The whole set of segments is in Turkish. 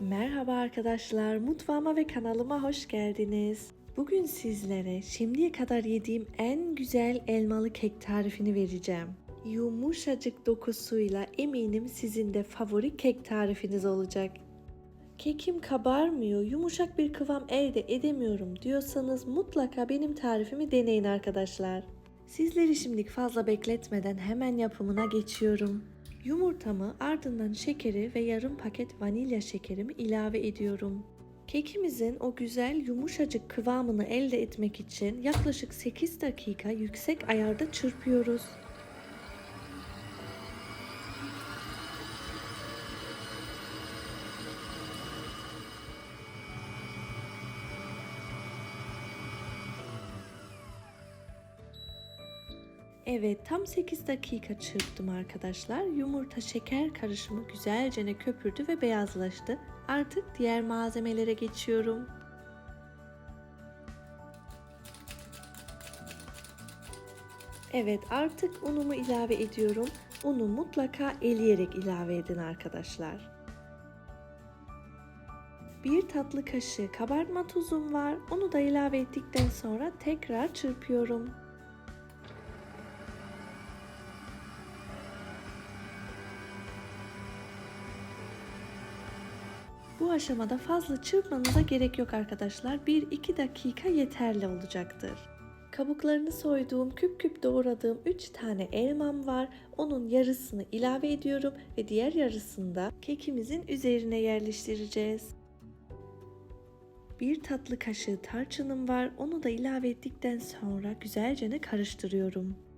Merhaba arkadaşlar, mutfağıma ve kanalıma hoş geldiniz. Bugün sizlere şimdiye kadar yediğim en güzel elmalı kek tarifini vereceğim. Yumuşacık dokusuyla eminim sizin de favori kek tarifiniz olacak. Kekim kabarmıyor, yumuşak bir kıvam elde edemiyorum diyorsanız mutlaka benim tarifimi deneyin arkadaşlar. Sizleri şimdilik fazla bekletmeden hemen yapımına geçiyorum. Yumurtamı ardından şekeri ve yarım paket vanilya şekerimi ilave ediyorum. Kekimizin o güzel yumuşacık kıvamını elde etmek için yaklaşık 8 dakika yüksek ayarda çırpıyoruz. Evet tam 8 dakika çırptım arkadaşlar. Yumurta şeker karışımı güzelce köpürdü ve beyazlaştı. Artık diğer malzemelere geçiyorum. Evet artık unumu ilave ediyorum. Unu mutlaka eleyerek ilave edin arkadaşlar. Bir tatlı kaşığı kabartma tuzum var. Onu da ilave ettikten sonra tekrar çırpıyorum. Bu aşamada fazla çırpmanıza gerek yok arkadaşlar. 1-2 dakika yeterli olacaktır. Kabuklarını soyduğum, küp küp doğradığım 3 tane elmam var. Onun yarısını ilave ediyorum ve diğer yarısını da kekimizin üzerine yerleştireceğiz. Bir tatlı kaşığı tarçınım var. Onu da ilave ettikten sonra güzelce karıştırıyorum.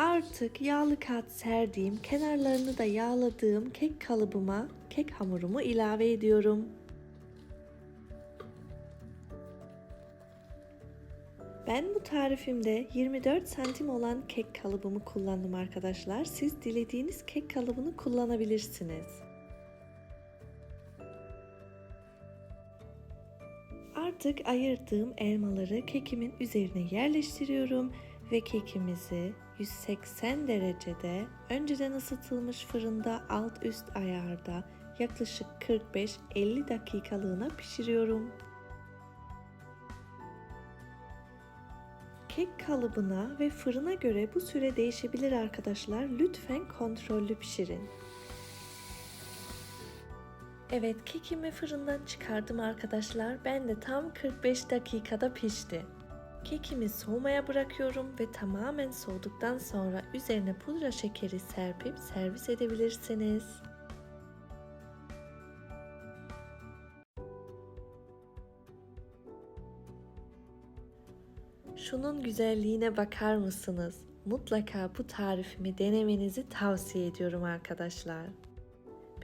Artık yağlı kağıt serdiğim, kenarlarını da yağladığım kek kalıbıma kek hamurumu ilave ediyorum. Ben bu tarifimde 24 santim olan kek kalıbımı kullandım arkadaşlar. Siz dilediğiniz kek kalıbını kullanabilirsiniz. Artık ayırdığım elmaları kekimin üzerine yerleştiriyorum ve kekimizi 180 derecede önceden ısıtılmış fırında alt üst ayarda yaklaşık 45-50 dakikalığına pişiriyorum. Kek kalıbına ve fırına göre bu süre değişebilir arkadaşlar. Lütfen kontrollü pişirin. Evet kekimi fırından çıkardım arkadaşlar. Ben de tam 45 dakikada pişti. Kekimi soğumaya bırakıyorum ve tamamen soğuduktan sonra üzerine pudra şekeri serpip servis edebilirsiniz. Şunun güzelliğine bakar mısınız? Mutlaka bu tarifimi denemenizi tavsiye ediyorum arkadaşlar.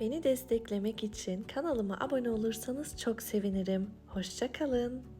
Beni desteklemek için kanalıma abone olursanız çok sevinirim. Hoşçakalın.